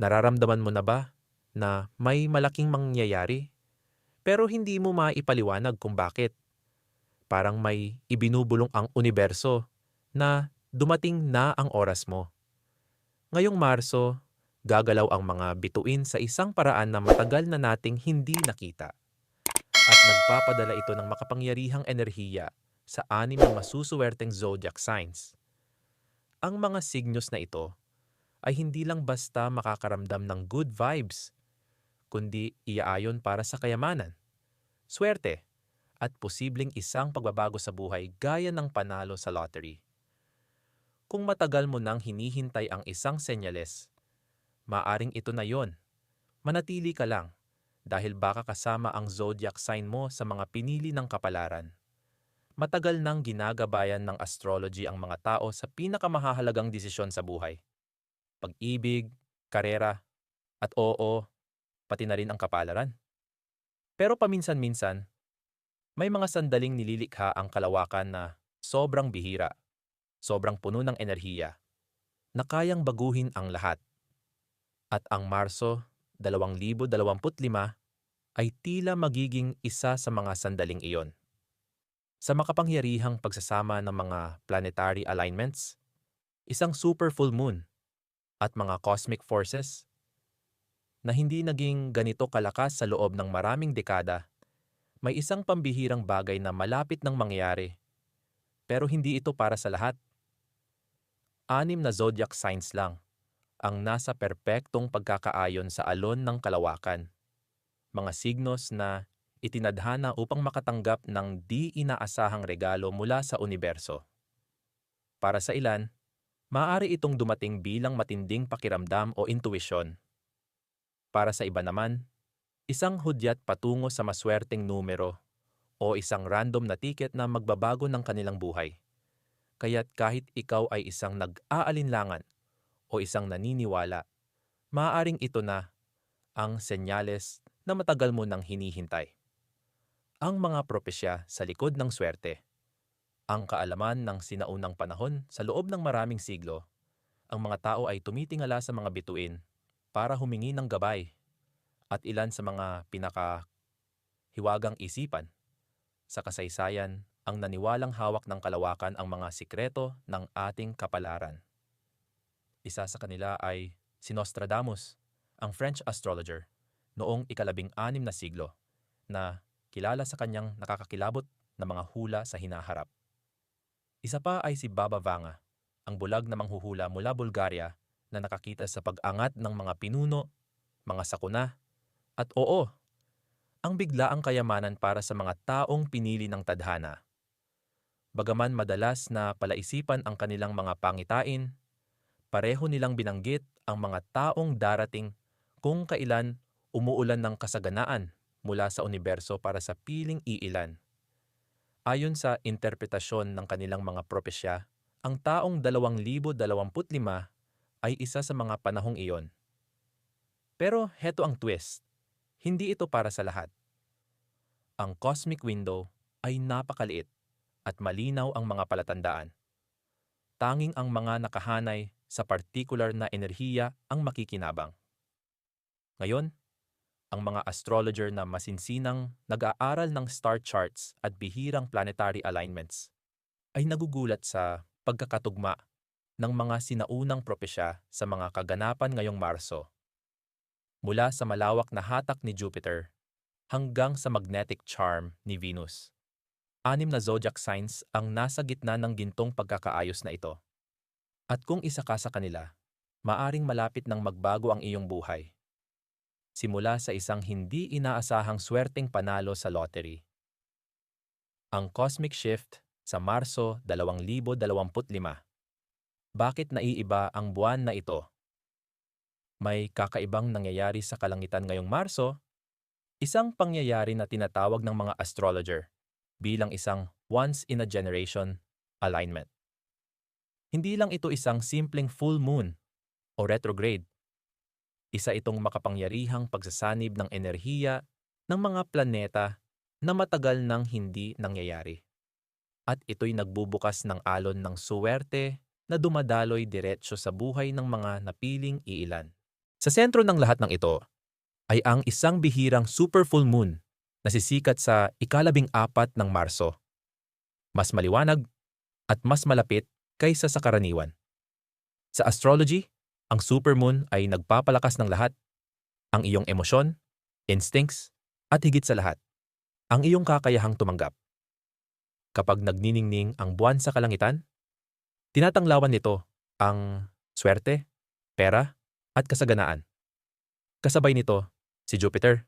Nararamdaman mo na ba na may malaking mangyayari pero hindi mo maipaliwanag kung bakit? Parang may ibinubulong ang universo na dumating na ang oras mo. Ngayong Marso, gagalaw ang mga bituin sa isang paraan na matagal na nating hindi nakita. At nagpapadala ito ng makapangyarihang enerhiya sa anim na masusuwerteng zodiac signs. Ang mga signals na ito ay hindi lang basta makakaramdam ng good vibes, kundi iaayon para sa kayamanan, swerte, at posibleng isang pagbabago sa buhay gaya ng panalo sa lottery. Kung matagal mo nang hinihintay ang isang senyales, maaring ito na yon. Manatili ka lang dahil baka kasama ang zodiac sign mo sa mga pinili ng kapalaran. Matagal nang ginagabayan ng astrology ang mga tao sa pinakamahalagang desisyon sa buhay. Pag-ibig, karera, at oo, pati na rin ang kapalaran. Pero paminsan-minsan, may mga sandaling nililikha ang kalawakan na sobrang bihira sobrang puno ng enerhiya, na kayang baguhin ang lahat. At ang Marso 2025 ay tila magiging isa sa mga sandaling iyon. Sa makapangyarihang pagsasama ng mga planetary alignments, isang super full moon, at mga cosmic forces na hindi naging ganito kalakas sa loob ng maraming dekada, may isang pambihirang bagay na malapit ng mangyari. Pero hindi ito para sa lahat anim na zodiac signs lang ang nasa perpektong pagkakaayon sa alon ng kalawakan. Mga signos na itinadhana upang makatanggap ng di inaasahang regalo mula sa universo. Para sa ilan, maaari itong dumating bilang matinding pakiramdam o intuisyon. Para sa iba naman, isang hudyat patungo sa maswerteng numero o isang random na tiket na magbabago ng kanilang buhay. Kaya't kahit ikaw ay isang nag-aalinlangan o isang naniniwala, maaaring ito na ang senyales na matagal mo nang hinihintay. Ang mga propesya sa likod ng swerte, ang kaalaman ng sinaunang panahon sa loob ng maraming siglo, ang mga tao ay tumitingala sa mga bituin para humingi ng gabay at ilan sa mga pinaka hiwagang isipan sa kasaysayan ang naniwalang hawak ng kalawakan ang mga sikreto ng ating kapalaran. Isa sa kanila ay si Nostradamus, ang French astrologer, noong ikalabing anim na siglo, na kilala sa kanyang nakakakilabot na mga hula sa hinaharap. Isa pa ay si Baba Vanga, ang bulag na manghuhula mula Bulgaria na nakakita sa pag-angat ng mga pinuno, mga sakuna, at oo, ang biglaang kayamanan para sa mga taong pinili ng tadhana. Bagaman madalas na palaisipan ang kanilang mga pangitain, pareho nilang binanggit ang mga taong darating kung kailan umuulan ng kasaganaan mula sa universo para sa piling iilan. Ayon sa interpretasyon ng kanilang mga propesya, ang taong 2025 ay isa sa mga panahong iyon. Pero heto ang twist. Hindi ito para sa lahat. Ang cosmic window ay napakaliit at malinaw ang mga palatandaan. Tanging ang mga nakahanay sa particular na enerhiya ang makikinabang. Ngayon, ang mga astrologer na masinsinang nag-aaral ng star charts at bihirang planetary alignments ay nagugulat sa pagkakatugma ng mga sinaunang propesya sa mga kaganapan ngayong Marso. Mula sa malawak na hatak ni Jupiter hanggang sa magnetic charm ni Venus anim na zodiac signs ang nasa gitna ng gintong pagkakaayos na ito. At kung isa ka sa kanila, maaring malapit ng magbago ang iyong buhay. Simula sa isang hindi inaasahang swerteng panalo sa lottery. Ang Cosmic Shift sa Marso 2025. Bakit naiiba ang buwan na ito? May kakaibang nangyayari sa kalangitan ngayong Marso, isang pangyayari na tinatawag ng mga astrologer bilang isang once-in-a-generation alignment. Hindi lang ito isang simpleng full moon o retrograde. Isa itong makapangyarihang pagsasanib ng enerhiya ng mga planeta na matagal nang hindi nangyayari. At ito'y nagbubukas ng alon ng suwerte na dumadaloy diretsyo sa buhay ng mga napiling iilan. Sa sentro ng lahat ng ito ay ang isang bihirang super full moon na sisikat sa ikalabing apat ng Marso. Mas maliwanag at mas malapit kaysa sa karaniwan. Sa astrology, ang supermoon ay nagpapalakas ng lahat, ang iyong emosyon, instincts, at higit sa lahat, ang iyong kakayahang tumanggap. Kapag nagniningning ang buwan sa kalangitan, tinatanglawan nito ang swerte, pera, at kasaganaan. Kasabay nito, si Jupiter,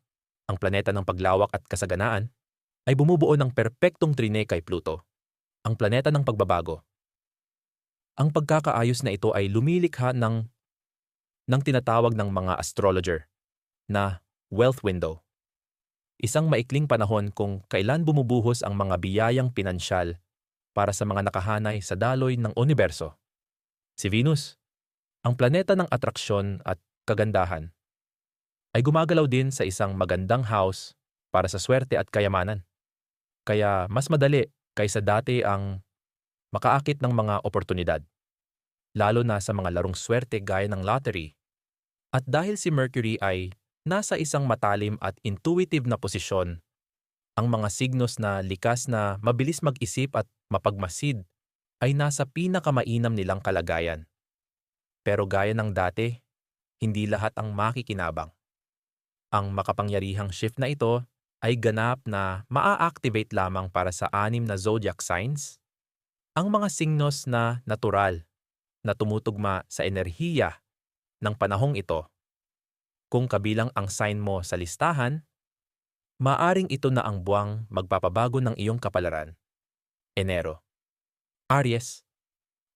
ang planeta ng paglawak at kasaganaan, ay bumubuo ng perpektong trine kay Pluto, ang planeta ng pagbabago. Ang pagkakaayos na ito ay lumilikha ng, ng tinatawag ng mga astrologer na wealth window. Isang maikling panahon kung kailan bumubuhos ang mga biyayang pinansyal para sa mga nakahanay sa daloy ng universo. Si Venus, ang planeta ng atraksyon at kagandahan, ay gumagalaw din sa isang magandang house para sa swerte at kayamanan. Kaya mas madali kaysa dati ang makaakit ng mga oportunidad, lalo na sa mga larong swerte gaya ng lottery. At dahil si Mercury ay nasa isang matalim at intuitive na posisyon, ang mga signos na likas na mabilis mag-isip at mapagmasid ay nasa pinakamainam nilang kalagayan. Pero gaya ng dati, hindi lahat ang makikinabang. Ang makapangyarihang shift na ito ay ganap na maa-activate lamang para sa anim na zodiac signs, ang mga signos na natural na tumutugma sa enerhiya ng panahong ito. Kung kabilang ang sign mo sa listahan, maaring ito na ang buwang magpapabago ng iyong kapalaran. Enero. Aries,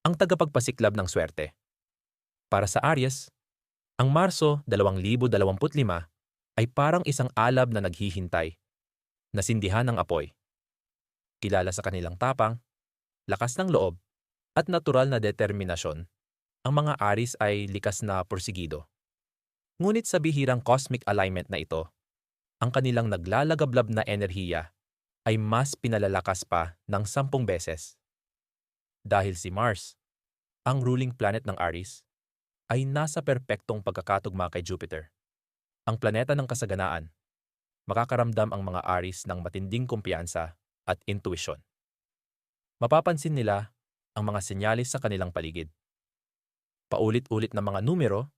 ang tagapagpasiklab ng swerte. Para sa Aries, ang Marso 2025 ay parang isang alab na naghihintay, nasindihan ng apoy. Kilala sa kanilang tapang, lakas ng loob, at natural na determinasyon, ang mga Aris ay likas na porsigido. Ngunit sa bihirang cosmic alignment na ito, ang kanilang naglalagablab na enerhiya ay mas pinalalakas pa ng sampung beses. Dahil si Mars, ang ruling planet ng Aries, ay nasa perpektong pagkakatugma kay Jupiter ang planeta ng kasaganaan, makakaramdam ang mga Aris ng matinding kumpiyansa at intuisyon. Mapapansin nila ang mga senyalis sa kanilang paligid. Paulit-ulit na mga numero,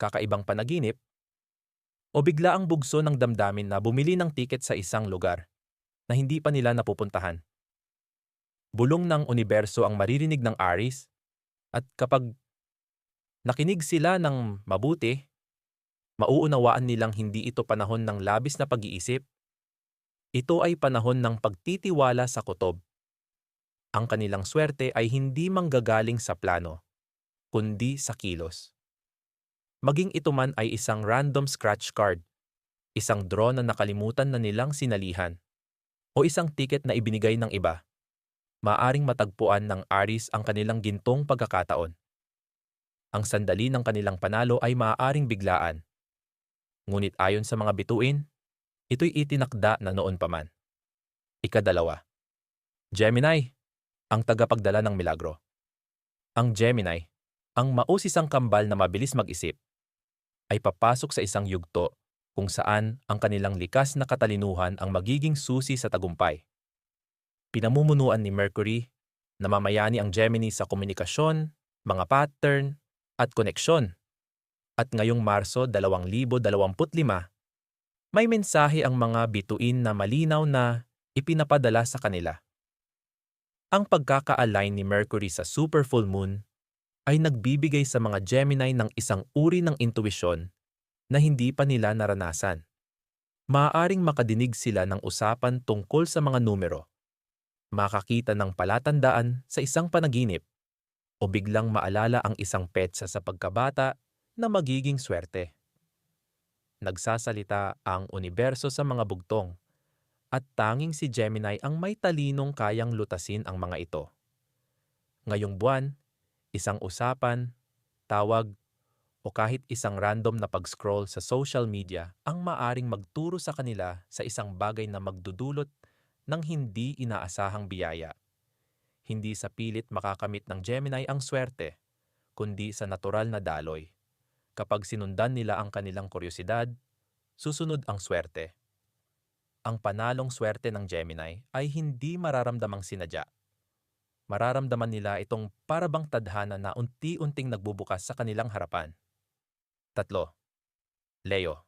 kakaibang panaginip, o bigla ang bugso ng damdamin na bumili ng tiket sa isang lugar na hindi pa nila napupuntahan. Bulong ng universo ang maririnig ng Aris at kapag nakinig sila ng mabuti, mauunawaan nilang hindi ito panahon ng labis na pag-iisip. Ito ay panahon ng pagtitiwala sa kutob. Ang kanilang swerte ay hindi manggagaling sa plano, kundi sa kilos. Maging ito man ay isang random scratch card, isang draw na nakalimutan na nilang sinalihan, o isang ticket na ibinigay ng iba, maaring matagpuan ng Aris ang kanilang gintong pagkakataon. Ang sandali ng kanilang panalo ay maaaring biglaan, Ngunit ayon sa mga bituin, ito'y itinakda na noon pa man. Ikadalawa. Gemini, ang tagapagdala ng milagro. Ang Gemini, ang mausisang kambal na mabilis mag-isip, ay papasok sa isang yugto kung saan ang kanilang likas na katalinuhan ang magiging susi sa tagumpay. Pinamumunuan ni Mercury, namamayani ang Gemini sa komunikasyon, mga pattern, at koneksyon at ngayong Marso 2025, may mensahe ang mga bituin na malinaw na ipinapadala sa kanila. Ang pagkaka-align ni Mercury sa super full moon ay nagbibigay sa mga Gemini ng isang uri ng intuisyon na hindi pa nila naranasan. Maaaring makadinig sila ng usapan tungkol sa mga numero, makakita ng palatandaan sa isang panaginip, o biglang maalala ang isang petsa sa pagkabata na magiging swerte. Nagsasalita ang universo sa mga bugtong at tanging si Gemini ang may talinong kayang lutasin ang mga ito. Ngayong buwan, isang usapan, tawag, o kahit isang random na pag-scroll sa social media ang maaring magturo sa kanila sa isang bagay na magdudulot ng hindi inaasahang biyaya. Hindi sa pilit makakamit ng Gemini ang swerte, kundi sa natural na daloy Kapag sinundan nila ang kanilang kuryosidad, susunod ang swerte. Ang panalong swerte ng Gemini ay hindi mararamdamang sinadya. Mararamdaman nila itong parabang tadhana na unti-unting nagbubukas sa kanilang harapan. Tatlo. Leo.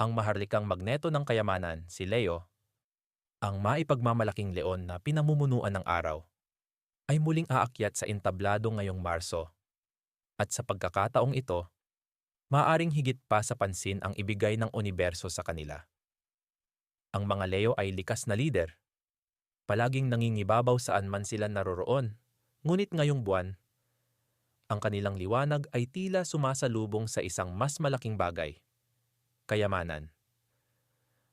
Ang maharlikang magneto ng kayamanan, si Leo, ang maipagmamalaking leon na pinamumunuan ng araw, ay muling aakyat sa entablado ngayong Marso. At sa pagkakataong ito, maaring higit pa sa pansin ang ibigay ng universo sa kanila. Ang mga Leo ay likas na lider. Palaging nangingibabaw saan man sila naroroon, ngunit ngayong buwan, ang kanilang liwanag ay tila sumasalubong sa isang mas malaking bagay, kayamanan.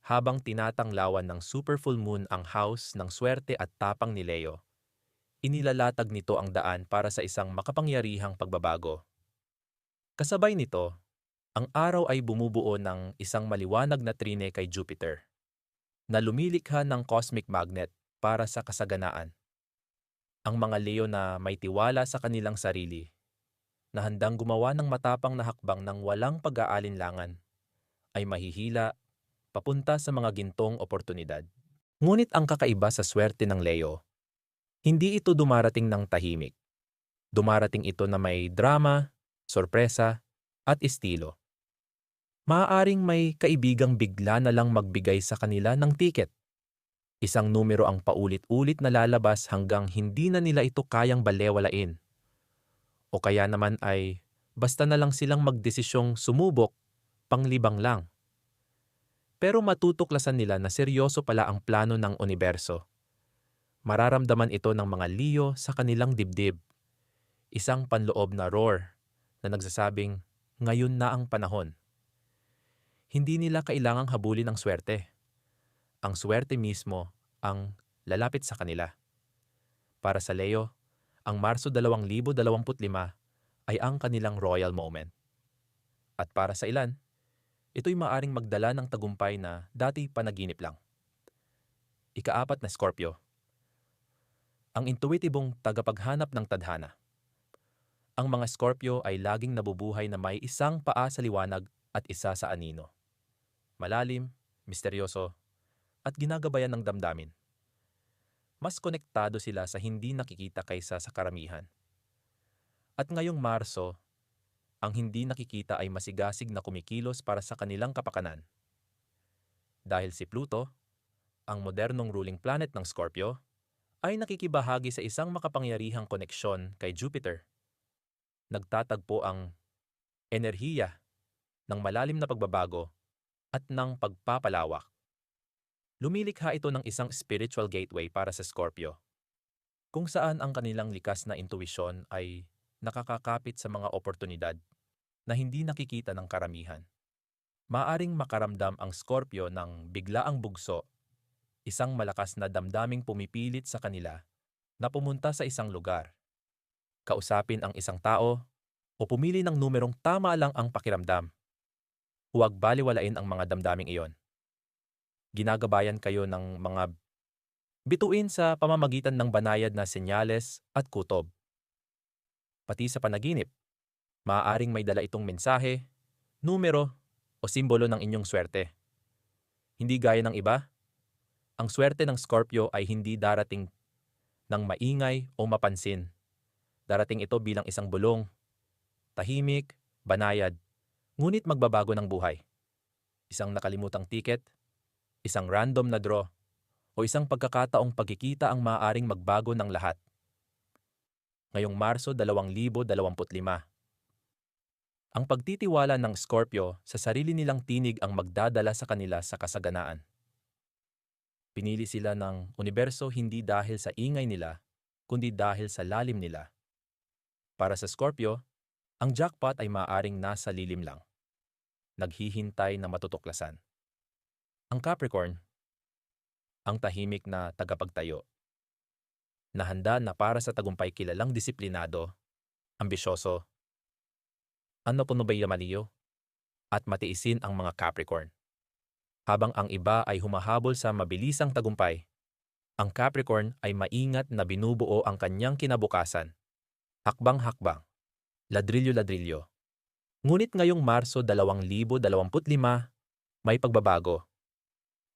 Habang tinatanglawan ng super full moon ang house ng swerte at tapang ni Leo, inilalatag nito ang daan para sa isang makapangyarihang pagbabago. Kasabay nito, ang araw ay bumubuo ng isang maliwanag na trine kay Jupiter, na lumilikha ng cosmic magnet para sa kasaganaan. Ang mga Leo na may tiwala sa kanilang sarili, na handang gumawa ng matapang na hakbang ng walang pag-aalinlangan, ay mahihila papunta sa mga gintong oportunidad. Ngunit ang kakaiba sa swerte ng Leo, hindi ito dumarating ng tahimik. Dumarating ito na may drama, sorpresa, at estilo. Maaaring may kaibigang bigla na lang magbigay sa kanila ng tiket. Isang numero ang paulit-ulit na lalabas hanggang hindi na nila ito kayang balewalain. O kaya naman ay basta na lang silang magdesisyong sumubok panglibang lang. Pero matutuklasan nila na seryoso pala ang plano ng universo. Mararamdaman ito ng mga Leo sa kanilang dibdib. Isang panloob na roar na nagsasabing, ngayon na ang panahon. Hindi nila kailangang habulin ang swerte. Ang swerte mismo ang lalapit sa kanila. Para sa Leo, ang Marso 2025 ay ang kanilang royal moment. At para sa ilan, ito'y maaring magdala ng tagumpay na dati panaginip lang. Ikaapat na Scorpio. Ang intuitibong tagapaghanap ng tadhana. Ang mga Scorpio ay laging nabubuhay na may isang paa sa liwanag at isa sa anino. Malalim, misteryoso, at ginagabayan ng damdamin. Mas konektado sila sa hindi nakikita kaysa sa karamihan. At ngayong Marso, ang hindi nakikita ay masigasig na kumikilos para sa kanilang kapakanan. Dahil si Pluto, ang modernong ruling planet ng Scorpio, ay nakikibahagi sa isang makapangyarihang koneksyon kay Jupiter. Nagtatagpo ang enerhiya ng malalim na pagbabago at ng pagpapalawak. Lumilikha ito ng isang spiritual gateway para sa Scorpio, kung saan ang kanilang likas na intuisyon ay nakakakapit sa mga oportunidad na hindi nakikita ng karamihan. Maaring makaramdam ang Scorpio ng biglaang bugso, isang malakas na damdaming pumipilit sa kanila na pumunta sa isang lugar, kausapin ang isang tao, o pumili ng numerong tama lang ang pakiramdam. Huwag baliwalain ang mga damdaming iyon. Ginagabayan kayo ng mga bituin sa pamamagitan ng banayad na senyales at kutob pati sa panaginip. Maaaring may dala itong mensahe, numero, o simbolo ng inyong swerte. Hindi gaya ng iba, ang swerte ng Scorpio ay hindi darating ng maingay o mapansin. Darating ito bilang isang bulong, tahimik, banayad, ngunit magbabago ng buhay. Isang nakalimutang tiket, isang random na draw, o isang pagkakataong pagkikita ang maaaring magbago ng lahat ngayong Marso 2025. Ang pagtitiwala ng Scorpio sa sarili nilang tinig ang magdadala sa kanila sa kasaganaan. Pinili sila ng universo hindi dahil sa ingay nila, kundi dahil sa lalim nila. Para sa Scorpio, ang jackpot ay maaaring nasa lilim lang. Naghihintay na matutuklasan. Ang Capricorn, ang tahimik na tagapagtayo na handa na para sa tagumpay kilalang disiplinado, ambisyoso, ano puno ba Maliyo? At matiisin ang mga Capricorn. Habang ang iba ay humahabol sa mabilisang tagumpay, ang Capricorn ay maingat na binubuo ang kanyang kinabukasan. Hakbang-hakbang, ladrilyo-ladrilyo. Ngunit ngayong Marso 2025, may pagbabago.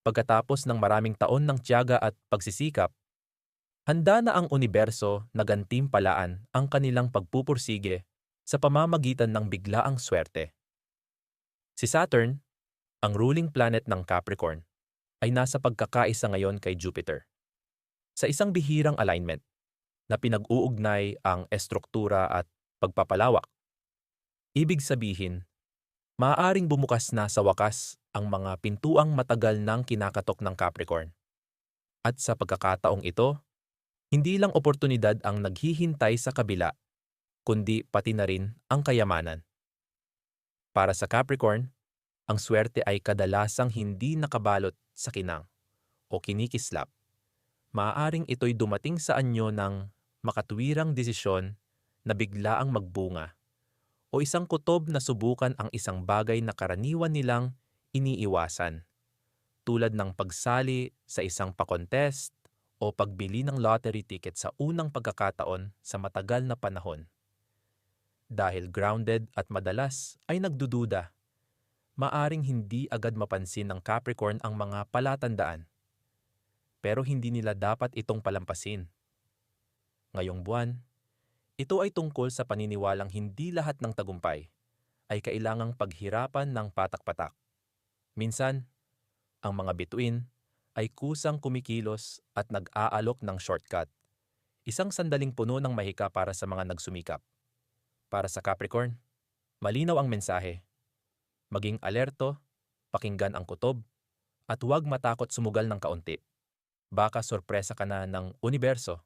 Pagkatapos ng maraming taon ng tiyaga at pagsisikap, handa na ang universo na gantimpalaan ang kanilang pagpupursige sa pamamagitan ng biglaang swerte. Si Saturn, ang ruling planet ng Capricorn, ay nasa pagkakaisa ngayon kay Jupiter. Sa isang bihirang alignment na pinag-uugnay ang estruktura at pagpapalawak. Ibig sabihin, maaaring bumukas na sa wakas ang mga pintuang matagal nang kinakatok ng Capricorn. At sa pagkakataong ito, hindi lang oportunidad ang naghihintay sa kabila, kundi pati na rin ang kayamanan. Para sa Capricorn, ang swerte ay kadalasang hindi nakabalot sa kinang o kinikislap. Maaaring ito'y dumating sa anyo ng makatwirang desisyon na biglaang magbunga o isang kutob na subukan ang isang bagay na karaniwan nilang iniiwasan, tulad ng pagsali sa isang pakontest o pagbili ng lottery ticket sa unang pagkakataon sa matagal na panahon. Dahil grounded at madalas ay nagdududa, maaring hindi agad mapansin ng Capricorn ang mga palatandaan. Pero hindi nila dapat itong palampasin. Ngayong buwan, ito ay tungkol sa paniniwalang hindi lahat ng tagumpay ay kailangang paghirapan ng patak-patak. Minsan, ang mga bituin ay kusang kumikilos at nag-aalok ng shortcut. Isang sandaling puno ng mahika para sa mga nagsumikap. Para sa Capricorn, malinaw ang mensahe. Maging alerto, pakinggan ang kutob, at huwag matakot sumugal ng kaunti. Baka sorpresa ka na ng universo.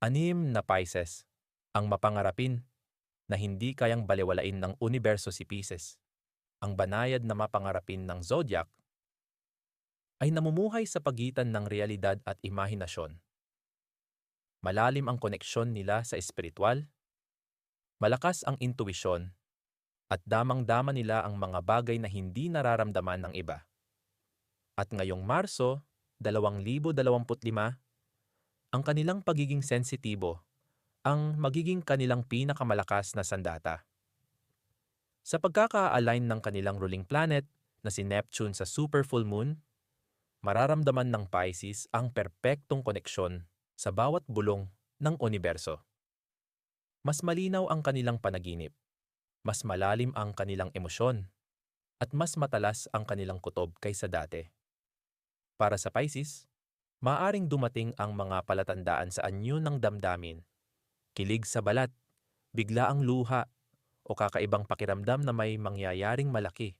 Anim na Pisces, ang mapangarapin na hindi kayang baliwalain ng universo si Pisces ang banayad na mapangarapin ng zodiac ay namumuhay sa pagitan ng realidad at imahinasyon. Malalim ang koneksyon nila sa espiritual, malakas ang intuisyon, at damang-dama nila ang mga bagay na hindi nararamdaman ng iba. At ngayong Marso 2025, ang kanilang pagiging sensitibo ang magiging kanilang pinakamalakas na sandata. Sa pagkaka-align ng kanilang ruling planet na si Neptune sa super full moon, mararamdaman ng Pisces ang perpektong koneksyon sa bawat bulong ng universo. Mas malinaw ang kanilang panaginip, mas malalim ang kanilang emosyon, at mas matalas ang kanilang kutob kaysa dati. Para sa Pisces, maaring dumating ang mga palatandaan sa anyo ng damdamin, kilig sa balat, biglaang luha o kakaibang pakiramdam na may mangyayaring malaki.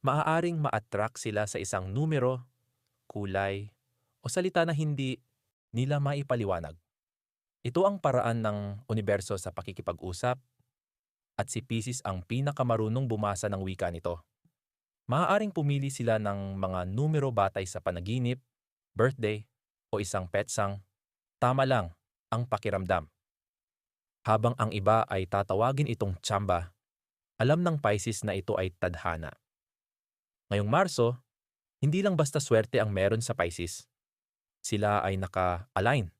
Maaaring ma-attract sila sa isang numero, kulay, o salita na hindi nila maipaliwanag. Ito ang paraan ng universo sa pakikipag-usap at si Pisces ang pinakamarunong bumasa ng wika nito. Maaaring pumili sila ng mga numero batay sa panaginip, birthday, o isang petsang. Tama lang ang pakiramdam. Habang ang iba ay tatawagin itong tsamba, alam ng Pisces na ito ay tadhana. Ngayong Marso, hindi lang basta swerte ang meron sa Pisces. Sila ay naka-align.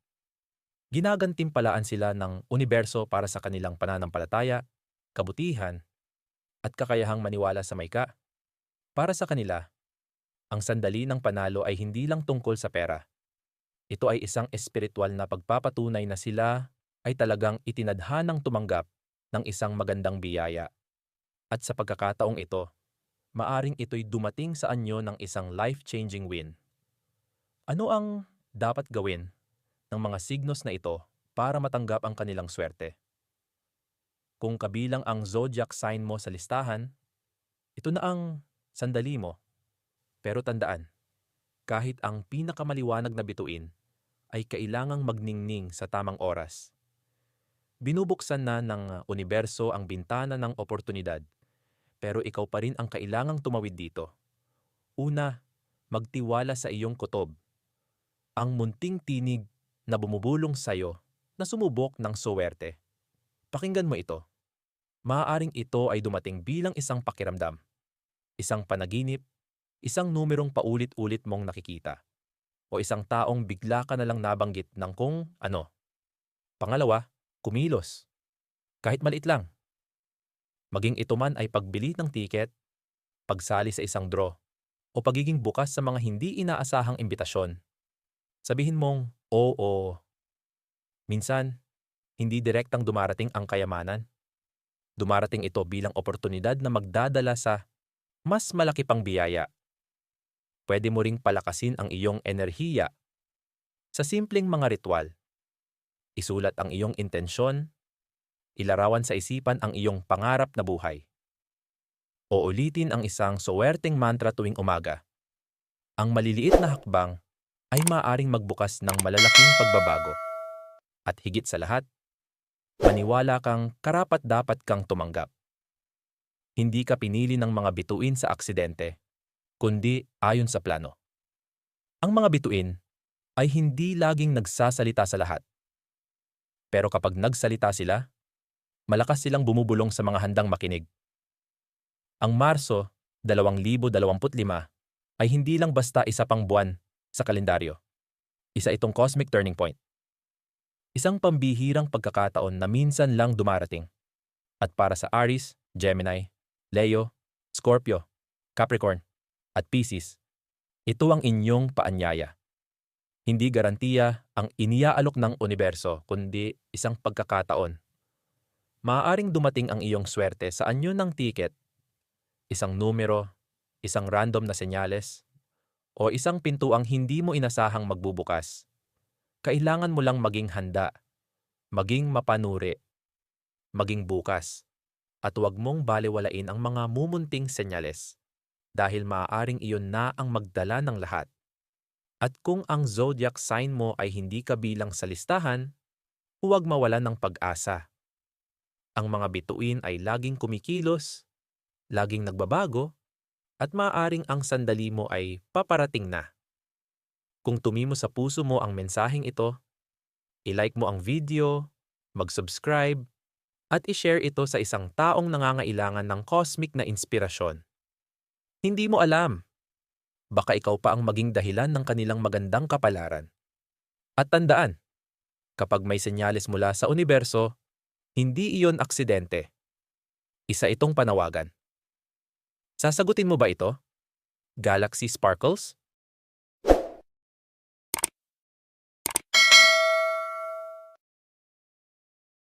Ginagantimpalaan sila ng universo para sa kanilang pananampalataya, kabutihan, at kakayahang maniwala sa maika. Para sa kanila, ang sandali ng panalo ay hindi lang tungkol sa pera. Ito ay isang espiritual na pagpapatunay na sila ay talagang itinadhanang tumanggap ng isang magandang biyaya. At sa pagkakataong ito, maaring ito'y dumating sa anyo ng isang life-changing win. Ano ang dapat gawin ng mga signos na ito para matanggap ang kanilang swerte? Kung kabilang ang zodiac sign mo sa listahan, ito na ang sandali mo. Pero tandaan, kahit ang pinakamaliwanag na bituin ay kailangang magningning sa tamang oras Binubuksan na ng uh, universo ang bintana ng oportunidad, pero ikaw pa rin ang kailangang tumawid dito. Una, magtiwala sa iyong kutob. Ang munting tinig na bumubulong sa iyo na sumubok ng suwerte. Pakinggan mo ito. Maaaring ito ay dumating bilang isang pakiramdam, isang panaginip, isang numerong paulit-ulit mong nakikita, o isang taong bigla ka na lang nabanggit ng kung ano. Pangalawa, kumilos. Kahit maliit lang. Maging ito man ay pagbili ng tiket, pagsali sa isang draw, o pagiging bukas sa mga hindi inaasahang imbitasyon. Sabihin mong, oo. Minsan, hindi direktang dumarating ang kayamanan. Dumarating ito bilang oportunidad na magdadala sa mas malaki pang biyaya. Pwede mo ring palakasin ang iyong enerhiya sa simpleng mga ritual. Isulat ang iyong intensyon, ilarawan sa isipan ang iyong pangarap na buhay. O ulitin ang isang suwerteng mantra tuwing umaga. Ang maliliit na hakbang ay maaaring magbukas ng malalaking pagbabago. At higit sa lahat, maniwala kang karapat dapat kang tumanggap. Hindi ka pinili ng mga bituin sa aksidente, kundi ayon sa plano. Ang mga bituin ay hindi laging nagsasalita sa lahat. Pero kapag nagsalita sila, malakas silang bumubulong sa mga handang makinig. Ang Marso 2025 ay hindi lang basta isa pang buwan sa kalendaryo. Isa itong cosmic turning point. Isang pambihirang pagkakataon na minsan lang dumarating. At para sa Aries, Gemini, Leo, Scorpio, Capricorn, at Pisces, ito ang inyong paanyaya. Hindi garantiya ang iniaalok ng universo kundi isang pagkakataon. Maaaring dumating ang iyong swerte sa anyo ng tiket, isang numero, isang random na senyales, o isang pintuang hindi mo inasahang magbubukas. Kailangan mo lang maging handa, maging mapanuri, maging bukas, at huwag mong baliwalain ang mga mumunting senyales dahil maaaring iyon na ang magdala ng lahat. At kung ang zodiac sign mo ay hindi kabilang sa listahan, huwag mawalan ng pag-asa. Ang mga bituin ay laging kumikilos, laging nagbabago, at maaaring ang sandali mo ay paparating na. Kung tumimo sa puso mo ang mensaheng ito, ilike mo ang video, mag-subscribe, at i-share ito sa isang taong nangangailangan ng cosmic na inspirasyon. Hindi mo alam baka ikaw pa ang maging dahilan ng kanilang magandang kapalaran. At tandaan, kapag may senyales mula sa universo, hindi iyon aksidente. Isa itong panawagan. Sasagutin mo ba ito? Galaxy Sparkles?